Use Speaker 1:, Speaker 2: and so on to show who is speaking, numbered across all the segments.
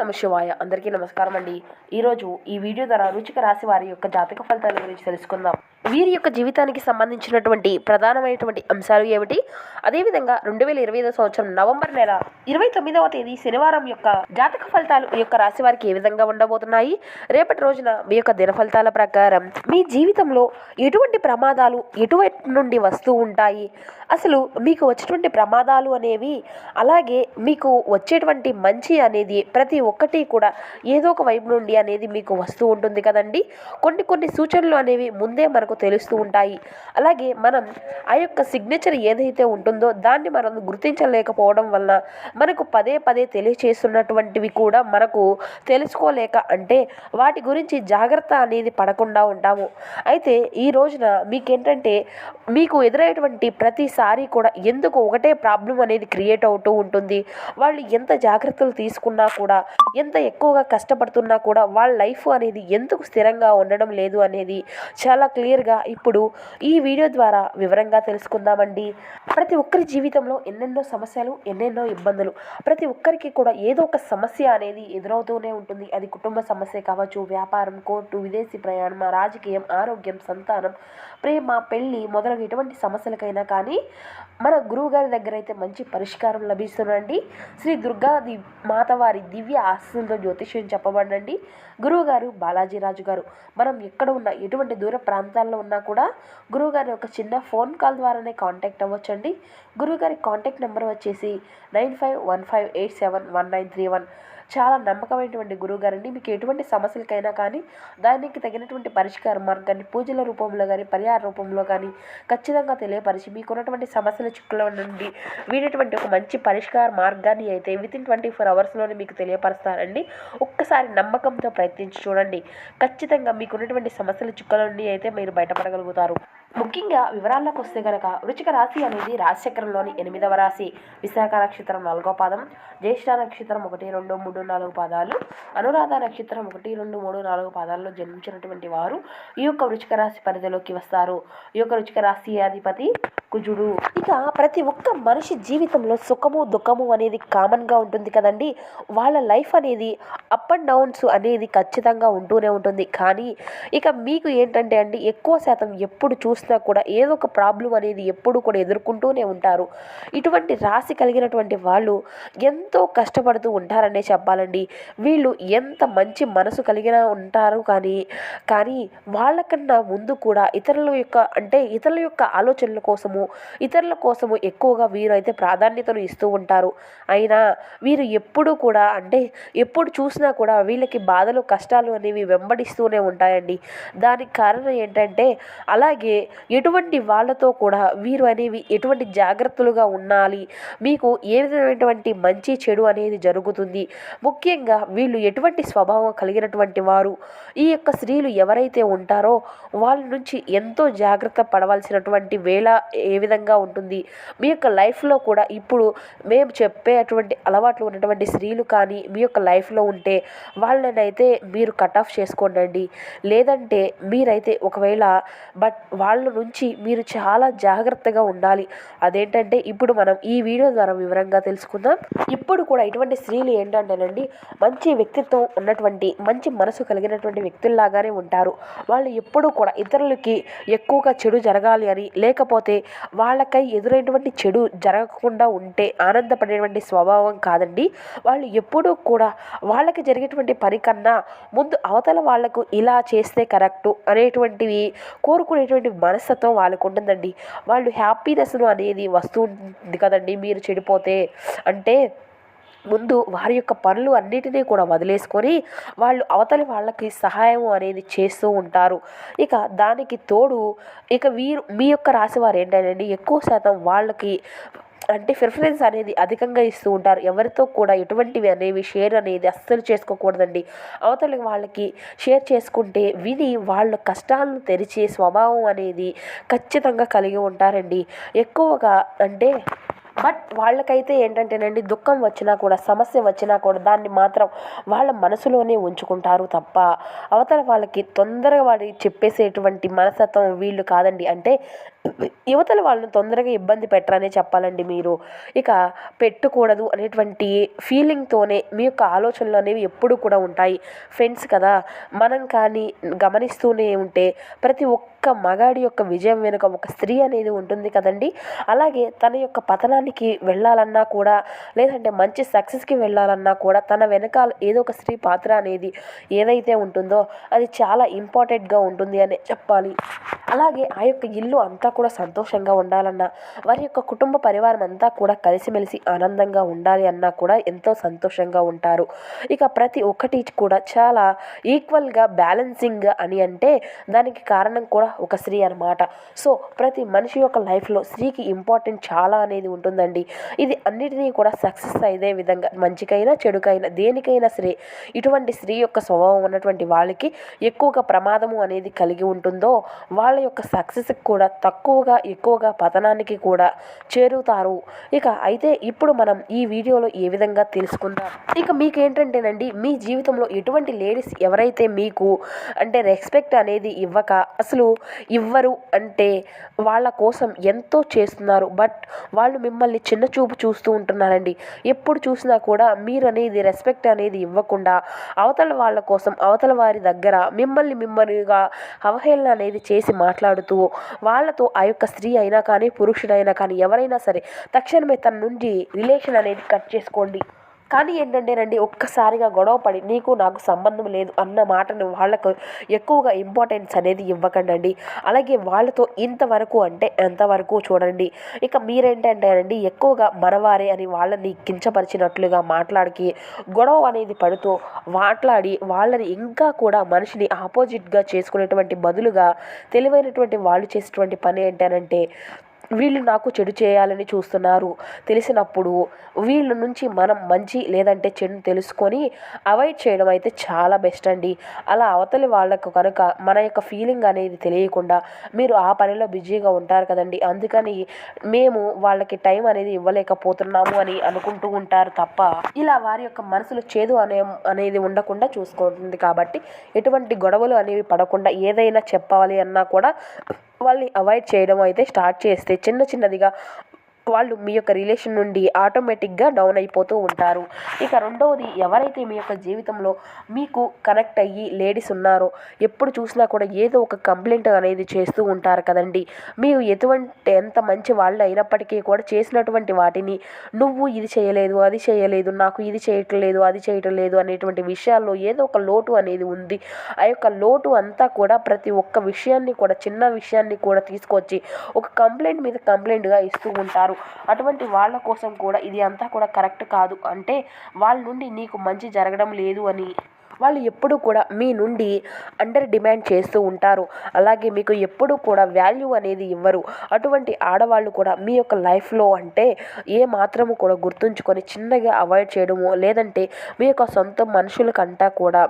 Speaker 1: నమ శివాయ. అందరికీ నమస్కారం అండి. ఈరోజు ఈ వీడియో ద్వారా రుచిక రాశి వారి యొక్క జాతక ఫలితాల గురించి తెలుసుకుందాం. వీరి యొక్క జీవితానికి సంబంధించినటువంటి ప్రధానమైనటువంటి అంశాలు ఏమిటి? అదేవిధంగా రెండు వేల ఇరవై ఐదో సంవత్సరం నవంబర్ నెల ఇరవై తొమ్మిదవ తేదీ శనివారం యొక్క జాతక ఫలితాలు ఈ యొక్క రాశి వారికి ఏ విధంగా ఉండబోతున్నాయి? రేపటి రోజున మీ యొక్క దిన ఫలితాల ప్రకారం మీ జీవితంలో ఎటువంటి ప్రమాదాలు ఎటువంటి నుండి వస్తూ ఉంటాయి? అసలు మీకు వచ్చేటువంటి ప్రమాదాలు అనేవి అలాగే మీకు వచ్చేటువంటి మంచి అనేది ప్రతి ఒక్కటి కూడా ఏదో ఒక వైపు నుండి అనేది మీకు వస్తూ ఉంటుంది కదండి. కొన్ని కొన్ని సూచనలు అనేవి ముందే మనకు తెలుస్తూ ఉంటాయి. అలాగే మనం ఆ యొక్క సిగ్నేచర్ ఏదైతే ఉంటుందో దాన్ని మనం గుర్తించలేకపోవడం వలన మనకు పదే పదే తెలియచేస్తున్నటువంటివి కూడా మనకు తెలుసుకోలేక అంటే వాటి గురించి జాగ్రత్త అనేది పడకుండా ఉంటాము. అయితే ఈ రోజున మీకేంటంటే మీకు ఎదురయ్యేటువంటి ప్రతిసారి కూడా ఎందుకు ఒకటే ప్రాబ్లం అనేది క్రియేట్ అవుతూ ఉంటుంది. వాళ్ళు ఎంత జాగ్రత్తలు తీసుకున్నా కూడా ఎంత ఎక్కువగా కష్టపడుతున్నా కూడా వాళ్ళ లైఫ్ అనేది ఎందుకు స్థిరంగా ఉండడం లేదు అనేది చాలా క్లియర్గా ఇప్పుడు ఈ వీడియో ద్వారా వివరంగా తెలుసుకుందామండి. ప్రతి ఒక్కరి జీవితంలో ఎన్నెన్నో సమస్యలు ఎన్నెన్నో ఇబ్బందులు ప్రతి ఒక్కరికి కూడా ఏదో ఒక సమస్య అనేది ఎదురవుతూనే ఉంటుంది. అది కుటుంబ సమస్య కావచ్చు వ్యాపారం కోర్టు విదేశీ ప్రయాణం రాజకీయం ఆరోగ్యం సంతానం ప్రేమ పెళ్ళి మొదలగు ఎటువంటి సమస్యలకైనా కానీ మన గురువు గారి దగ్గర అయితే మంచి పరిష్కారం లభిస్తుందండి. శ్రీ దుర్గాది మాతవారి దివ్య ఆస్తులతో జ్యోతిష్యం చెప్పబడండి. గురువుగారు బాలాజీరాజు గారు మనం ఎక్కడ ఉన్నా ఎటువంటి దూర ప్రాంతాల్లో ఉన్నా కూడా గురువుగారి ఒక చిన్న ఫోన్ కాల్ ద్వారానే కాంటాక్ట్ అవ్వచ్చండి. గురువుగారి కాంటాక్ట్ నెంబర్ వచ్చేసి nine five one five eight seven one nine three one. చాలా నమ్మకమైనటువంటి గురువు గారండి మీకు ఎటువంటి సమస్యలకైనా కానీ దానికి తగినటువంటి పరిష్కార మార్గాన్ని పూజల రూపంలో కానీ పరిహార రూపంలో కానీ ఖచ్చితంగా తెలియపరిచి మీకున్నటువంటి సమస్యల చిక్కుల నుండి వీడేటువంటి ఒక మంచి పరిష్కార మార్గాన్ని అయితే విత్ ఇన్ ట్వంటీ ఫోర్ అవర్స్లోనే మీకు తెలియపరుస్తారండి ఒక్కసారి నమ్మకంతో ప్రయత్నించి చూడండి. ఖచ్చితంగా మీకున్నటువంటి సమస్యల చిక్కుల నుండి అయితే మీరు బయటపడగలుగుతారు. ముఖ్యంగా వివరాల్లోకి వస్తే కనుక వృచిక రాశి అనేది రాశిచక్రంలోని ఎనిమిదవ రాశి. విశాఖ నక్షత్రం నాలుగో పాదం జ్యేష్ఠ నక్షత్రం ఒకటి రెండు మూడు నాలుగు పాదాలు అనురాధ నక్షత్రం ఒకటి రెండు మూడు నాలుగు పాదాల్లో జన్మించినటువంటి వారు ఈ యొక్క వృచిక రాశి పరిధిలోకి వస్తారు. ఈ యొక్క వృచిక రాశి అధిపతి కుజుడు. ఇక ప్రతి ఒక్క మనిషి జీవితంలో సుఖము దుఃఖము అనేది కామన్గా ఉంటుంది కదండి. వాళ్ళ లైఫ్ అనేది అప్ అండ్ డౌన్స్ అనేది ఖచ్చితంగా ఉంటూనే ఉంటుంది. కానీ ఇక మీకు ఏంటంటే అండి ఎక్కువ శాతం ఎప్పుడు చూసినా కూడా ఏదో ఒక ప్రాబ్లం అనేది ఎప్పుడు కూడా ఎదుర్కొంటూనే ఉంటారు. ఇటువంటి రాశి కలిగినటువంటి వాళ్ళు ఎంతో కష్టపడుతూ ఉంటారనే చెప్పాలండి. వీళ్ళు ఎంత మంచి మనసు కలిగిన ఉంటారు కానీ కానీ వాళ్ళకన్నా ముందు కూడా ఇతరుల యొక్క అంటే ఇతరుల యొక్క ఆలోచనల కోసము ఇతరుల కోసము ఎక్కువగా వీరు అయితే ప్రాధాన్యతను ఇస్తూ ఉంటారు. అయినా వీరు ఎప్పుడు కూడా అంటే ఎప్పుడు చూసినా కూడా వీళ్ళకి బాధలు కష్టాలు అనేవి వెంబడిస్తూనే ఉంటాయండి. దానికి కారణం ఏంటంటే అలాగే ఎటువంటి వాళ్ళతో కూడా వీరు అనేవి ఎటువంటి జాగ్రత్తలుగా ఉండాలి? మీకు ఏ విధమైనటువంటి మంచి చెడు అనేది జరుగుతుంది? ముఖ్యంగా వీళ్ళు ఎటువంటి స్వభావం కలిగినటువంటి వారు? ఈ యొక్క స్త్రీలు ఎవరైతే ఉంటారో వాళ్ళ నుంచి ఎంతో జాగ్రత్త పడవలసినటువంటి వేళ ఏ విధంగా ఉంటుంది? మీ యొక్క లైఫ్లో కూడా ఇప్పుడు మేము చెప్పేటువంటి అలవాట్లు ఉన్నటువంటి స్త్రీలు కానీ మీ యొక్క లైఫ్లో ఉంటే వాళ్ళనైతే మీరు కట్ ఆఫ్ చేసుకోండి లేదంటే మీరైతే ఒకవేళ బట్ వాళ్ళ నుంచి మీరు చాలా జాగ్రత్తగా ఉండాలి. అదేంటంటే ఇప్పుడు మనం ఈ వీడియో ద్వారా వివరంగా తెలుసుకుందాం. ఇప్పుడు కూడా ఇటువంటి స్త్రీలు ఏంటంటేనండి మంచి వ్యక్తిత్వం ఉన్నటువంటి మంచి మనసు కలిగినటువంటి వ్యక్తుల్లాగానే ఉంటారు. వాళ్ళు ఎప్పుడూ కూడా ఇతరులకి ఎక్కువగా చెడు జరగాలి అని లేకపోతే వాళ్ళకై ఎదురైనటువంటి చెడు జరగకుండా ఉంటే ఆనందపడేటువంటి స్వభావం కాదండి. వాళ్ళు ఎప్పుడూ కూడా వాళ్ళకి జరిగేటువంటి పని కన్నా ముందు అవతల వాళ్ళకు ఇలా చేస్తే కరెక్టు అనేటువంటివి కోరుకునేటువంటి మనస్తత్వం వాళ్ళకు ఉంటుందండి. వాళ్ళు హ్యాపీనెస్ను అనేది వస్తూ కదండి. మీరు చెడిపోతే అంటే ముందు వారి యొక్క పనులు అన్నిటినీ కూడా వదిలేసుకొని వాళ్ళు అవతలి వాళ్ళకి సహాయం అనేది చేస్తూ ఉంటారు. ఇక దానికి తోడు ఇక వీరు మీ యొక్క రాశి వారు ఏంటంటే ఎక్కువ శాతం వాళ్ళకి అంటే ప్రిఫరెన్స్ అనేది అధికంగా ఇస్తూ ఉంటారు. ఎవరితో కూడా ఎటువంటివి అనేవి షేర్ అనేది అస్సలు చేసుకోకూడదండి. అవతలి వాళ్ళకి షేర్ చేసుకుంటే విని వాళ్ళ కష్టాలను తెరిచే స్వభావం అనేది ఖచ్చితంగా కలిగి ఉంటారండి. ఎక్కువగా అంటే బట్ వాళ్ళకైతే ఏంటంటేనండి దుఃఖం వచ్చినా కూడా సమస్య వచ్చినా కూడా దాన్ని మాత్రం వాళ్ళ మనసులోనే ఉంచుకుంటారు తప్ప అవతల వాళ్ళకి తొందరగా వాడి చెప్పేసేటువంటి మనస్తత్వం వీళ్ళు కాదండి. అంటే యువతల వాళ్ళని తొందరగా ఇబ్బంది పెట్టరనే చెప్పాలండి మీరు. ఇక పెట్టకూడదు అనేటువంటి ఫీలింగ్తోనే మీ యొక్క ఆలోచనలు అనేవి ఎప్పుడు కూడా ఉంటాయి. ఫ్రెండ్స్ కదా మనం కానీ గమనిస్తూనే ఉంటే ప్రతి ఒక్క మగాడి యొక్క విజయం వెనుక ఒక స్త్రీ అనేది ఉంటుంది కదండి. అలాగే తన యొక్క పతనానికి వెళ్ళాలన్నా కూడా లేదంటే మంచి సక్సెస్కి వెళ్ళాలన్నా కూడా తన వెనకాల ఏదో ఒక స్త్రీ పాత్ర అనేది ఏదైతే ఉంటుందో అది చాలా ఇంపార్టెంట్గా ఉంటుంది అని చెప్పాలి. అలాగే ఆ యొక్క ఇల్లు అంతా కూడా సంతోషంగా ఉండాలన్నా వారి యొక్క కుటుంబ పరివారం అంతా కూడా కలిసిమెలిసి ఆనందంగా ఉండాలి అన్నా కూడా ఎంతో సంతోషంగా ఉంటారు. ఇక ప్రతి ఒక్కటి కూడా చాలా ఈక్వల్గా బ్యాలెన్సింగ్ అని అంటే దానికి కారణం కూడా ఒక స్త్రీ అనమాట సో ప్రతి మనిషి యొక్క లైఫ్లో స్త్రీకి ఇంపార్టెంట్ చాలా అనేది ఉంటుందండి. ఇది అన్నిటినీ కూడా సక్సెస్ అయ్యే విధంగా మంచికైనా చెడుకైనా దేనికైనా సరే ఇటువంటి స్త్రీ యొక్క స్వభావం ఉన్నటువంటి వాళ్ళకి ఎక్కువగా ప్రమాదము అనేది కలిగి ఉంటుందో వాళ్ళ యొక్క సక్సెస్కి కూడా తక్కువ తక్కువగా ఎక్కువగా పతనానికి కూడా చేరుతారు. ఇక అయితే ఇప్పుడు మనం ఈ వీడియోలో ఏ విధంగా తెలుసుకుందాం? ఇక మీకేంటంటేనండి మీ జీవితంలో ఎటువంటి లేడీస్ ఎవరైతే మీకు అంటే రెస్పెక్ట్ అనేది ఇవ్వక అసలు ఇవ్వరు అంటే వాళ్ళ కోసం ఎంతో చేస్తున్నారు. బట్ వాళ్ళు మిమ్మల్ని చిన్న చూపు చూస్తూ ఉంటున్నారండి. ఎప్పుడు చూసినా కూడా మీరు అనేది రెస్పెక్ట్ అనేది ఇవ్వకుండా అవతల వాళ్ళ కోసం అవతల వారి దగ్గర మిమ్మల్ని మిమ్మల్నిగా అవహేళన అనేది చేసి మాట్లాడుతూ వాళ్ళతో ఆ యొక్క స్త్రీ అయినా కానీ పురుషుడైనా కానీ ఎవరైనా సరే తక్షణమే తన నుండి రిలేషన్ అనేది కట్ చేసుకోండి. కానీ ఏంటంటేనండి ఒక్కసారిగా గొడవ పడి నీకు నాకు సంబంధం లేదు అన్న మాటను వాళ్ళకు ఎక్కువగా ఇంపార్టెన్స్ అనేది ఇవ్వకండి అలాగే వాళ్ళతో ఇంతవరకు అంటే ఎంతవరకు చూడండి. ఇక మీరేంటంటేనండి ఎక్కువగా మనవారే అని వాళ్ళని కించపరిచినట్లుగా మాట్లాడికి గొడవ అనేది పడుతూ మాట్లాడి వాళ్ళని ఇంకా కూడా మనిషిని ఆపోజిట్గా చేసుకునేటువంటి బదులుగా తెలివైనటువంటి వాళ్ళు చేసేటువంటి పని ఏంటనంటే వీళ్ళు నాకు చెడు చేయాలని చూస్తున్నారు. తెలిసినప్పుడు వీళ్ళ నుంచి మనం మంచి లేదంటే చెడు తెలుసుకొని అవాయిడ్ చేయడం అయితే చాలా బెస్ట్ అండి. అలా అవతలి వాళ్ళకు కనుక మన యొక్క ఫీలింగ్ అనేది తెలియకుండా మీరు ఆ పనిలో బిజీగా ఉంటారు కదండి. అందుకని మేము వాళ్ళకి టైం అనేది ఇవ్వలేకపోతున్నాము అని అనుకుంటూ ఉంటారు తప్ప ఇలా వారి యొక్క మనసులో చేదు అనే అనేది ఉండకుండా చూసుకుంటుంది కాబట్టి ఎటువంటి గొడవలు అనేవి పడకుండా ఏదైనా చెప్పాలి అన్నా కూడా వాళ్ళని అవాయిడ్ చేయడం అయితే స్టార్ట్ చేస్తే చిన్న చిన్నదిగా వాళ్ళు మీ యొక్క రిలేషన్ నుండి ఆటోమేటిక్గా డౌన్ అయిపోతూ ఉంటారు. ఇక రెండవది ఎవరైతే మీ యొక్క జీవితంలో మీకు కనెక్ట్ అయ్యి లేడీస్ ఉన్నారో ఎప్పుడు చూసినా కూడా ఏదో ఒక కంప్లైంట్ అనేది చేస్తూ ఉంటారు కదండి. మీరు ఎటువంటి ఎంత మంచి వాళ్ళు అయినప్పటికీ కూడా చేసినటువంటి వాటిని నువ్వు ఇది చేయలేదు అది చేయలేదు నాకు ఇది చేయటం లేదు అది చేయటం లేదు అనేటువంటి విషయాల్లో ఏదో ఒక లోటు అనేది ఉంది. ఆ యొక్క లోటు అంతా కూడా ప్రతి ఒక్క విషయాన్ని కూడా చిన్న విషయాన్ని కూడా తీసుకొచ్చి ఒక కంప్లైంట్ మీద కంప్లైంట్గా ఇస్తూ ఉంటారు. అటువంటి వాళ్ళ కోసం కూడా ఇది అంతా కూడా కరెక్ట్ కాదు. అంటే వాళ్ళ నుండి నీకు మంచి జరగడం లేదు అని వాళ్ళు ఎప్పుడూ కూడా మీ నుండి అండర్ డిమాండ్ చేస్తూ ఉంటారు. అలాగే మీకు ఎప్పుడూ కూడా వాల్యూ అనేది ఇవ్వరు. అటువంటి ఆడవాళ్ళు కూడా మీ యొక్క లైఫ్లో అంటే ఏ మాత్రము కూడా గుర్తుంచుకొని చిన్నగా అవాయిడ్ చేయడము లేదంటే మీ యొక్క సొంత మనుషులకంటా కూడా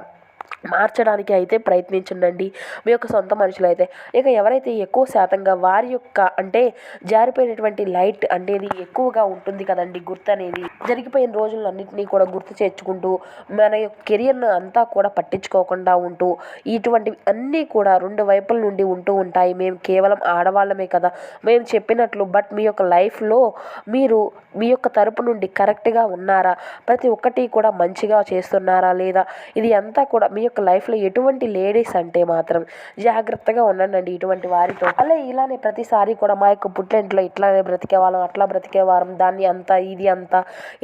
Speaker 1: మార్చడానికి అయితే ప్రయత్నించండి మీ యొక్క సొంత మనుషులు అయితే ఇక ఎవరైతే ఎక్కువ శాతంగా వారి యొక్క అంటే జారిపోయినటువంటి లైట్ అనేది ఎక్కువగా ఉంటుంది కదండి గుర్తు అనేది. జరిగిపోయిన రోజులన్నింటినీ కూడా గుర్తు చేర్చుకుంటూ మన యొక్క కెరియర్ను అంతా కూడా పట్టించుకోకుండా ఉంటూ ఇటువంటివి అన్నీ కూడా రెండు వైపుల నుండి ఉంటూ ఉంటాయి. మేము కేవలం ఆడవాళ్ళమే కదా. మేము చెప్పినట్లు బట్ మీ యొక్క లైఫ్లో మీరు మీ యొక్క తరపు నుండి కరెక్ట్గా ఉన్నారా? ప్రతి ఒక్కటి కూడా మంచిగా చేస్తున్నారా లేదా? ఇది అంతా కూడా మీ యొక్క లైఫ్లో ఎటువంటి లేడీస్ అంటే మాత్రం జాగ్రత్తగా ఉండండి ఇటువంటి వారితో. అలా ఇలానే ప్రతిసారి కూడా మా యొక్క పుట్టింట్లో ఇట్లానే బ్రతికేవాళ్ళం అట్లా బ్రతికేవారం దాన్ని అంతా ఇది అంత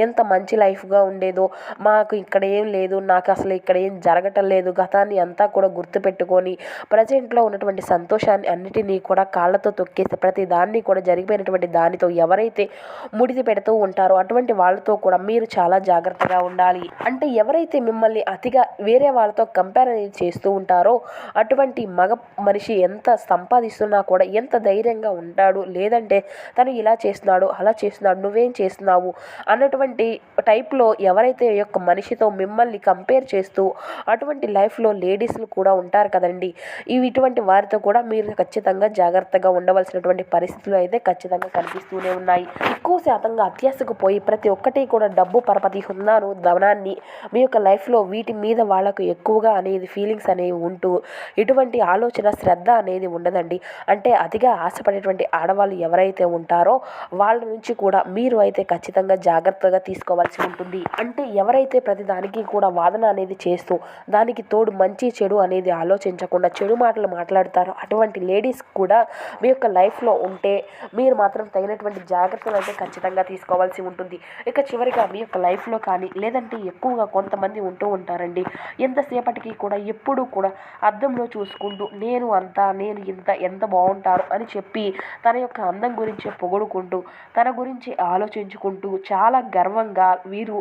Speaker 1: ఎంత మంచి లైఫ్గా ఉండేదో మాకు ఇక్కడ ఏం లేదు నాకు అసలు ఇక్కడ ఏం జరగటం లేదు గతాన్ని అంతా కూడా గుర్తుపెట్టుకొని ప్రజెంట్లో ఉన్నటువంటి సంతోషాన్ని అన్నిటినీ కూడా కాళ్ళతో తొక్కేసి ప్రతి దాన్ని కూడా జరిగిపోయినటువంటి దానితో ఎవరైతే ముడిది పెడుతూ ఉంటారో అటువంటి వాళ్ళతో కూడా మీరు చాలా జాగ్రత్తగా ఉండాలి. అంటే ఎవరైతే మిమ్మల్ని అతిగా వేరే వాళ్ళతో కంపేర్ అనేది చేస్తూ ఉంటారో అటువంటి మగ మనిషి ఎంత సంపాదిస్తున్నా కూడా ఎంత ధైర్యంగా ఉంటాడు లేదంటే తను ఇలా చేస్తున్నాడు అలా చేస్తున్నాడు నువ్వేం చేస్తున్నావు అన్నటువంటి టైప్లో ఎవరైతే యొక్క మనిషితో మిమ్మల్ని కంపేర్ చేస్తూ అటువంటి లైఫ్లో లేడీస్లు కూడా ఉంటారు కదండి. ఇవి ఇటువంటి వారితో కూడా మీరు ఖచ్చితంగా జాగ్రత్తగా ఉండవలసినటువంటి పరిస్థితులు అయితే ఖచ్చితంగా కనిపిస్తూనే ఉన్నాయి. ఎక్కువ శాతంగా అత్యాశకు పోయి ప్రతి ఒక్కటి కూడా డబ్బు పరపతి హుందాను ధనాన్ని మీ యొక్క లైఫ్లో వీటి మీద వాళ్ళకు ఎక్కువ ఎక్కువగా అనేది ఫీలింగ్స్ అనేవి ఉంటూ ఎటువంటి ఆలోచన శ్రద్ధ అనేది ఉండదండి. అంటే అతిగా ఆశపడేటువంటి ఆడవాళ్ళు ఎవరైతే ఉంటారో వాళ్ళ నుంచి కూడా మీరు అయితే ఖచ్చితంగా జాగ్రత్తగా తీసుకోవాల్సి ఉంటుంది. అంటే ఎవరైతే ప్రతి దానికి కూడా వాదన అనేది చేస్తూ దానికి తోడు మంచి చెడు అనేది ఆలోచించకుండా చెడు మాటలు మాట్లాడతారో అటువంటి లేడీస్ కూడా మీ యొక్క లైఫ్లో ఉంటే మీరు మాత్రం తగినటువంటి జాగ్రత్తలు అయితే ఖచ్చితంగా తీసుకోవాల్సి ఉంటుంది. ఇక చివరిగా మీ యొక్క లైఫ్లో కానీ లేదంటే ఎక్కువగా కొంతమంది ఉంటూ ఉంటారండి. ఎంత ఎంతసేపటికి కూడా ఎప్పుడూ కూడా అద్దంలో చూసుకుంటూ నేను అంతా నేను ఇంత ఎంత బాగుంటారు అని చెప్పి తన యొక్క అందం గురించి పొగుడుకుంటూ తన గురించి ఆలోచించుకుంటూ చాలా గర్వంగా వీరు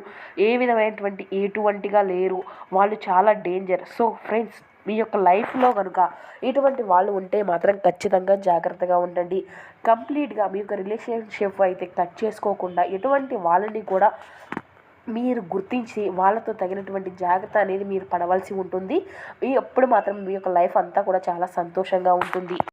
Speaker 1: ఏ విధమైనటువంటి ఎటువంటిగా లేరు. వాళ్ళు చాలా డేంజర్ సో ఫ్రెండ్స్ మీ యొక్క లైఫ్లో కనుక ఇటువంటి వాళ్ళు ఉంటే మాత్రం ఖచ్చితంగా జాగ్రత్తగా ఉండండి. కంప్లీట్గా మీ యొక్క రిలేషన్షిప్ అయితే కట్ చేసుకోకుండా ఎటువంటి వాళ్ళని కూడా మీరు గుర్తించి వాళ్ళతో తగినటువంటి జాగ్రత్త అనేది మీరు పడవలసి ఉంటుంది. మీ ఎప్పుడు మాత్రం మీ యొక్క లైఫ్ అంతా కూడా చాలా సంతోషంగా ఉంటుంది.